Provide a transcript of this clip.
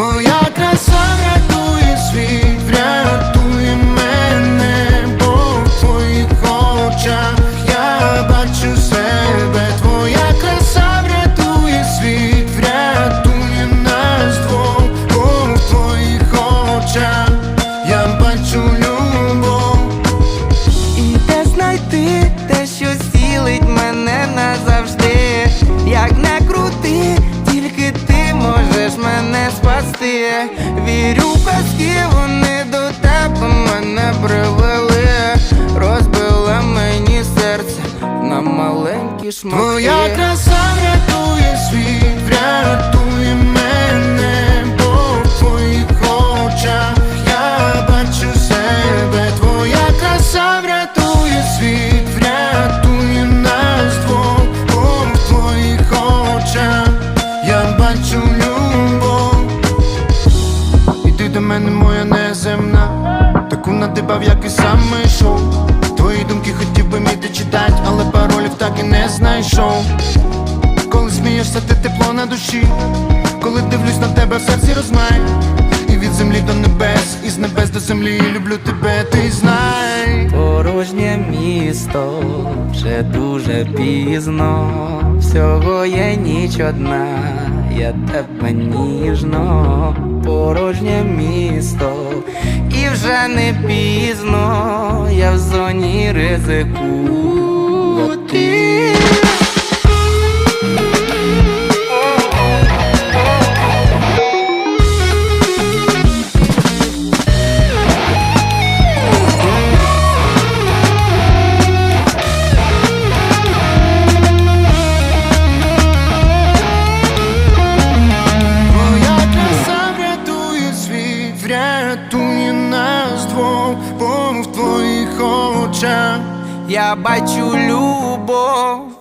Твоя краса рятує світ, врятує казки, вони до тебе мене привели, розбила мені серце на маленькі шматки. Таку надибав, як і сам йшов. Твої думки хотів би міти читать, але паролів так і не знайшов. Коли смієшся, ти тепло на душі, коли дивлюсь на тебе, в серці розмай. І від землі до небес, і з небес до землі люблю тебе, ти знай. Порожнє місто вже дуже пізно. Всього є ніч одна, я тебе ніжно, порожнє місто, вже не пізно, я в зоні ризику. Ти світ, врятує нас двох, бо в твоїх очах я бачу любов.